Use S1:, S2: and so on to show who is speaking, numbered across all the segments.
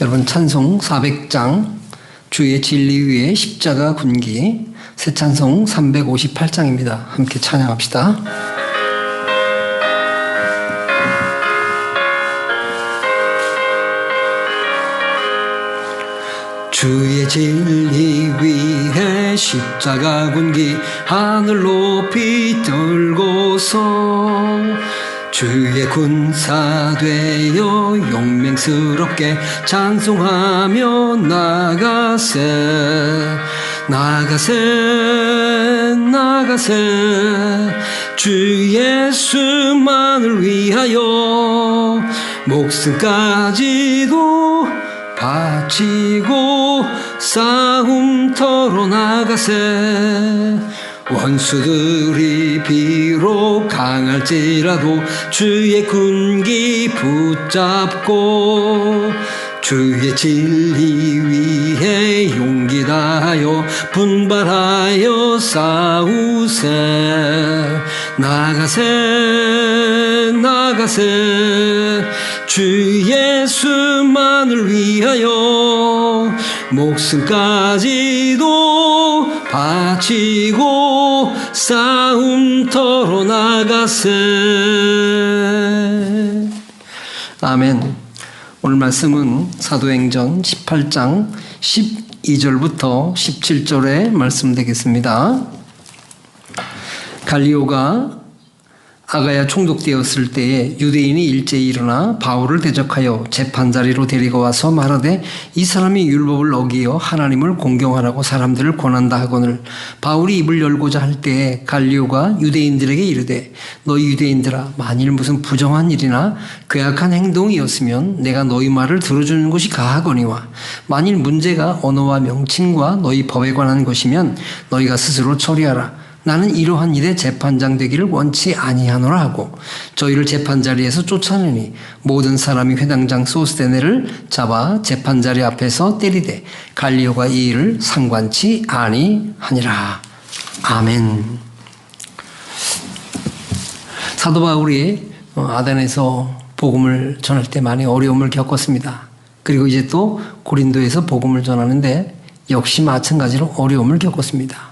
S1: 여러분 찬송 400장 주의 진리 위에 십자가 군기 새 찬송 358장입니다. 함께 찬양합시다. 주의 진리 위에 십자가 군기 하늘 높이 들고서 주의 군사 되어 용맹스럽게 찬송하며 나가세 나가세 나가세. 주 예수만을 위하여 목숨까지도 바치고 싸움터로 나가세 원수들이 비록 강할지라도 주의 군기 붙잡고 주의 진리 위에 용기 다하여 분발하여 싸우세. 나가세 나가세. 주 예수만을 위하여 목숨까지도 바치고 싸움터로 나가세 아멘 오늘 말씀은 사도행전 18장 12절부터 17절의 말씀 되겠습니다. 갈리오가 아가야 총독되었을 때에 유대인이 일제히 일어나 바울을 대적하여 재판자리로 데리고 와서 말하되 이 사람이 율법을 어기어 하나님을 공경하라고 사람들을 권한다 하거늘. 바울이 입을 열고자 할 때에 갈리오가 유대인들에게 이르되 너희 유대인들아 만일 무슨 부정한 일이나 괴악한 행동이었으면 내가 너희 말을 들어주는 것이 가하거니와 만일 문제가 언어와 명칭과 너희 법에 관한 것이면 너희가 스스로 처리하라 나는 이러한 일에 재판장 되기를 원치 아니하노라 하고 저희를 재판자리에서 쫓아내니 모든 사람이 회당장 소스데네를 잡아 재판자리 앞에서 때리되 갈리오가 이 일을 상관치 아니하니라. 아멘. 사도 바울이 어, 아덴에서 복음을 전할 때 많이 어려움을 겪었습니다. 그리고 이제 또 고린도에서 복음을 전하는데 역시 마찬가지로 어려움을 겪었습니다.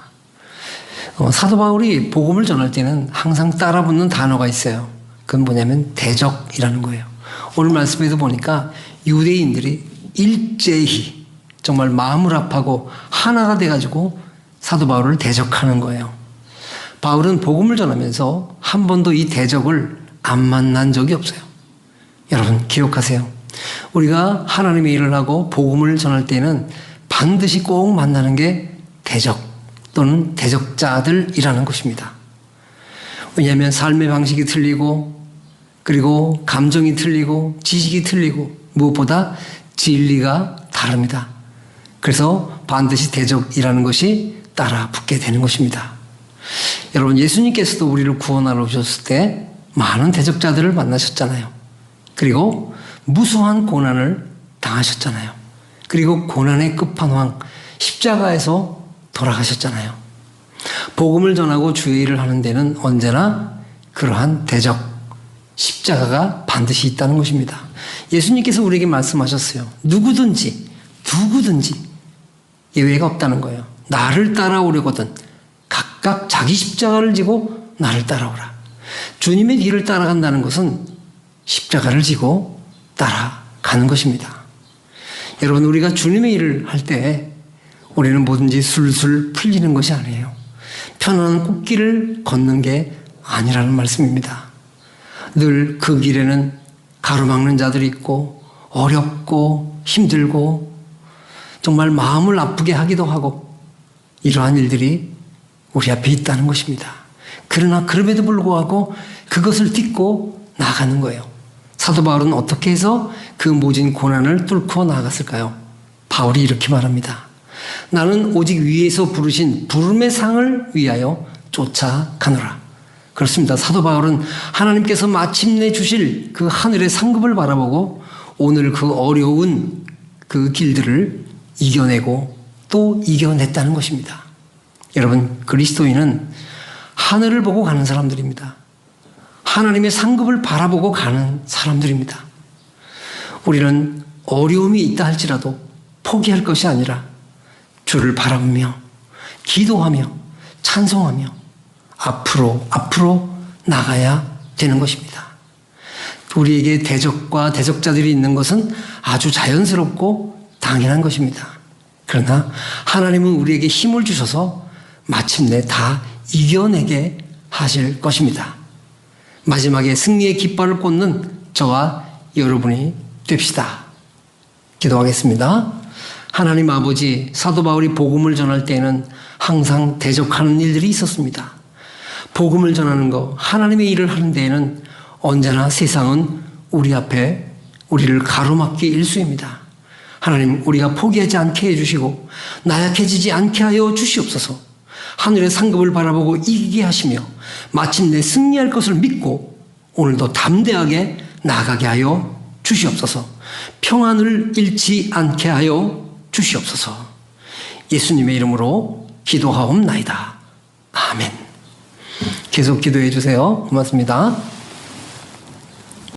S1: 어, 사도 바울이 복음을 전할 때는 항상 따라붙는 단어가 있어요. 그건 뭐냐면 대적이라는 거예요. 오늘 말씀에도 보니까 유대인들이 일제히 정말 마음을 합하고 하나가 돼가지고 사도 바울을 대적하는 거예요. 바울은 복음을 전하면서 한 번도 이 대적을 안 만난 적이 없어요. 여러분 기억하세요. 우리가 하나님의 일을 하고 복음을 전할 때는 반드시 꼭 만나는 게 대적. 또는 대적자들이라는 것입니다. 왜냐하면 삶의 방식이 틀리고 그리고 감정이 틀리고 지식이 틀리고 무엇보다 진리가 다릅니다. 그래서 반드시 대적이라는 것이 따라 붙게 되는 것입니다. 여러분 예수님께서도 우리를 구원하러 오셨을 때 많은 대적자들을 만나셨잖아요. 그리고 무수한 고난을 당하셨잖아요. 그리고 고난의 끝판왕 십자가에서 돌아가셨잖아요. 복음을 전하고 주의 일을 하는 데는 언제나 그러한 대적, 십자가가 반드시 있다는 것입니다. 예수님께서 우리에게 말씀하셨어요. 누구든지, 누구든지 예외가 없다는 거예요. 나를 따라오려거든 각각 자기 십자가를 지고 나를 따라오라. 주님의 길을 따라간다는 것은 십자가를 지고 따라가는 것입니다. 여러분, 우리가 주님의 일을 할 때 우리는 뭐든지 술술 풀리는 것이 아니에요. 편안한 꽃길을 걷는 게 아니라는 말씀입니다. 늘 그 길에는 가로막는 자들이 있고 어렵고 힘들고 정말 마음을 아프게 하기도 하고 이러한 일들이 우리 앞에 있다는 것입니다. 그러나 그럼에도 불구하고 그것을 딛고 나가는 거예요. 사도 바울은 어떻게 해서 그 모진 고난을 뚫고 나갔을까요? 바울이 이렇게 말합니다. 나는 오직 위에서 부르신 부름의 상을 위하여 쫓아가노라. 그렇습니다. 사도 바울은 하나님께서 마침내 주실 그 하늘의 상급을 바라보고 오늘 그 어려운 그 길들을 이겨내고 또 이겨냈다는 것입니다. 여러분, 그리스도인은 하늘을 보고 가는 사람들입니다. 하나님의 상급을 바라보고 가는 사람들입니다. 우리는 어려움이 있다 할지라도 포기할 것이 아니라 주를 바라보며 기도하며 찬송하며 앞으로 앞으로 나가야 되는 것입니다. 우리에게 대적과 대적자들이 있는 것은 아주 자연스럽고 당연한 것입니다. 그러나 하나님은 우리에게 힘을 주셔서 마침내 다 이겨내게 하실 것입니다. 마지막에 승리의 깃발을 꽂는 저와 여러분이 됩시다. 기도하겠습니다. 하나님 아버지, 사도 바울이 복음을 전할 때에는 항상 대적하는 일들이 있었습니다. 복음을 전하는 것, 하나님의 일을 하는 데에는 언제나 세상은 우리 앞에 우리를 가로막기 일수입니다. 하나님, 우리가 포기하지 않게 해주시고, 나약해지지 않게 하여 주시옵소서. 하늘의 상급을 바라보고 이기게 하시며, 마침내 승리할 것을 믿고, 오늘도 담대하게 나가게 하여 주시옵소서. 평안을 잃지 않게 하여 주시옵소서. 예수님의 이름으로 기도하옵나이다. 아멘. 계속 기도해 주세요. 고맙습니다.